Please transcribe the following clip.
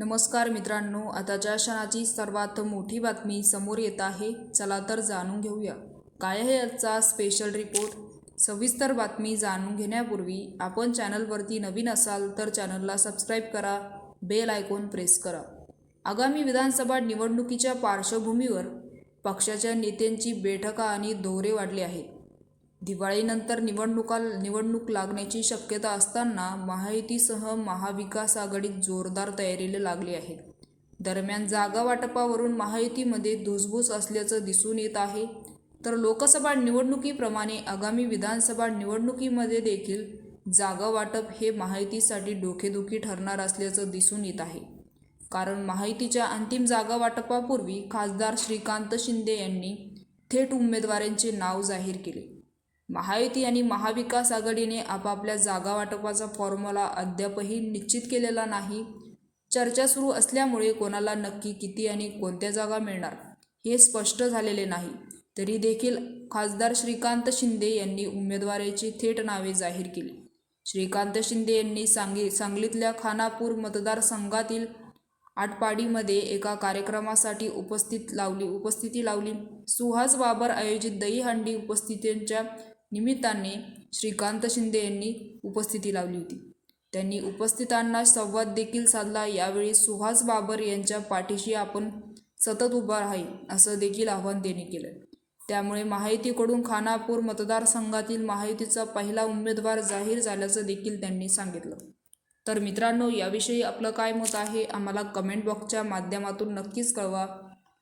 नमस्कार मित्रांनो आताच्या क्षणाची सर्वात मोठी बातमी समोर येत आहे चला तर जाणून घेऊया. काय आहे आजचा स्पेशल रिपोर्ट सविस्तर बातमी जाणून घेण्यापूर्वी आपण चॅनलवरती नवीन असाल तर चॅनलला सबस्क्राईब करा बेल आयकॉन प्रेस करा. आगामी विधानसभा निवडणुकीच्या पार्श्वभूमीवर पक्षाच्या नेत्यांची बैठका आणि दौरे वाढले आहेत. दिवाळीनंतर निवडणुका निवडणूक लागण्याची शक्यता असताना महायुतीसह महाविकास आघाडीत जोरदार तयारीला लागली आहे. दरम्यान जागा वाटपावरून महायुतीमध्ये धुसभूस असल्याचं दिसून येत आहे. तर लोकसभा निवडणुकीप्रमाणे आगामी विधानसभा निवडणुकीमध्ये देखील जागा वाटप हे महायुतीसाठी डोकेदुखी ठरणार असल्याचं दिसून येत आहे. कारण महायुतीच्या अंतिम जागा वाटपापूर्वी खासदार श्रीकांत शिंदे यांनी थेट उमेदवारांचे नाव जाहीर केले. महायुती आणि महाविकास आघाडीने आपापल्या जागा वाटपाचा फॉर्म्युला अद्यापही निश्चित केलेला नाही. चर्चा सुरू असल्यामुळे कोणाला नक्की किती आणि कोणत्या जागा मिळणार हे स्पष्ट झालेले नाही. तरी देखील खासदार श्रीकांत शिंदे यांनी उमेदवाराची थेट नावे जाहीर केली. श्रीकांत शिंदे यांनी सांगी सांगलीतल्या खानापूर मतदारसंघातील आटपाडीमध्ये एका कार्यक्रमासाठी उपस्थित लावली उपस्थिती लावली. सुहास बाबर आयोजित दहीहंडी उपस्थितींच्या निमित्ताने श्रीकांत शिंदे यांनी उपस्थिती लावली होती. त्यांनी उपस्थितांना संवाद देखील साधला. यावेळी सुहास बाबर यांच्या पाठीशी आपण सतत उभा आहे असं देखील आव्हान त्यांनी केलं. त्यामुळे महायुतीकडून खानापूर मतदारसंघातील महायुतीचा पहिला उमेदवार जाहीर झाल्याचं देखील त्यांनी सांगितलं. तर मित्रांनो याविषयी आपलं काय मत आहे? आम्हाला कमेंट बॉक्सच्या माध्यमातून नक्कीच कळवा.